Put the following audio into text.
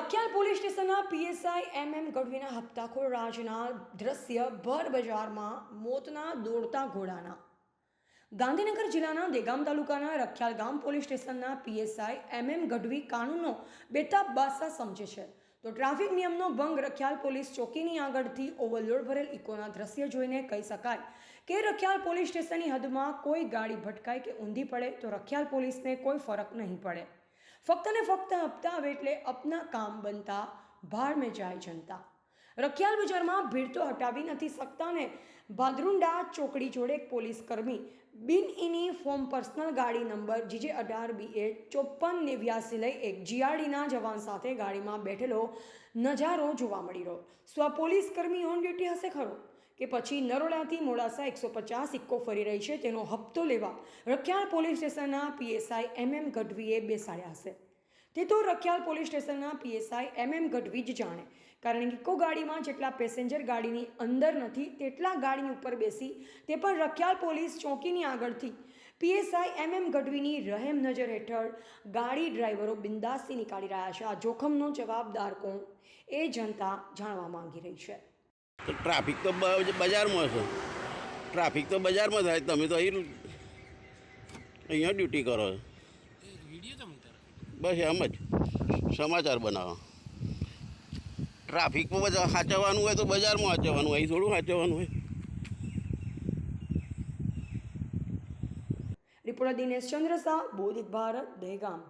Rakhial police સ્ટેશનના PSI M M ગઢવીના હપ્તાખોર રાજના દ્રશ્ય ભર બજારમાં મોતના દોડતા ઘોડાના. ગાંધીનગર જિલ્લાના દેગામ તાલુકાના રખિયાલ ગામ પોલીસ સ્ટેશનના પીએસઆઈ એમ એમ ગઢવી કાનૂનનો બેતાબ બાદશાહ સમજે છે. તો ટ્રાફિક નિયમનો ભંગ રખિયાલ પોલીસ ચોકીની આગળથી ઓવરલોડ ભરેલ ઇકોના દ્રશ્ય જોઈને કહી શકાય કે રખિયાલ પોલીસ સ્ટેશનની હદમાં કોઈ ગાડી ભટકાય કે ઊંધી પડે તો રખિયાલ પોલીસને કોઈ ફરક નહીં પડે. ફક્ત ને ફક્ત હપ્તા આવે એટલે અપના કામ બનતા ભાડ મેં જાય જનતા. રખિયાલ બજારમાં ભીડ તો હટાવી નથી શકતા ને. ભાદરુંડા ચોકડી જોડે એક પોલીસ કર્મી બિન ઇની ફોર્મ પર્સનલ ગાડી નંબર જીજે અઢાર બી એ ચોપન નેવ્યાસી લઈ એક જીઆરડીના જવાન સાથે ગાડીમાં બેઠેલો નજારો જોવા મળી રહ્યો. સ્વ પોલીસ કર્મી ઓન ડ્યુટી હશે ખરો? કે પછી નરોડાથી મોડાસા એકસો પચાસ ઇક્કો ફરી રહી છે, તેનો હપ્તો લેવા રખિયાલ પોલીસ સ્ટેશનના પીએસઆઈ એમ એમ ગઢવીએ બેસાડ્યા હશે તે તો રખિયાલ પોલીસ સ્ટેશનના પીએસઆઈ એમ એમ ગઢવી જ જાણે, કારણ કે ઇકો ગાડીમાં જેટલા પેસેન્જર ગાડીની અંદર નથી, તેટલા ગાડીની ઉપર બેસી તે પણ રખિયાલ પોલીસ ચોકીની આગળથી. પીએસઆઈ એમ એમ ગઢવીની રહેમ નજર હેઠળ ગાડી ડ્રાઈવરો બિંદાસથી નીકાળી રહ્યા છે. આ જોખમનો જવાબદાર કોણ? એ જનતા જાણવા માંગી રહી છે. તો ટ્રાફિક તો બજારમાં છે. ટ્રાફિક તો બજારમાં થાય તમે તો અહીં અહીંયા ડ્યુટી કરો બસ એમ જ. સમાચાર બનાવો. ટ્રાફિકમાં બધા સાચવવાનું હોય તો બજારમાં સાચવવાનું અહીં થોડું સાચવવાનું હોય. રિપોર્ટર દિનેશ ચંદ્ર શાહ બોધિત ભારત દહેગામ.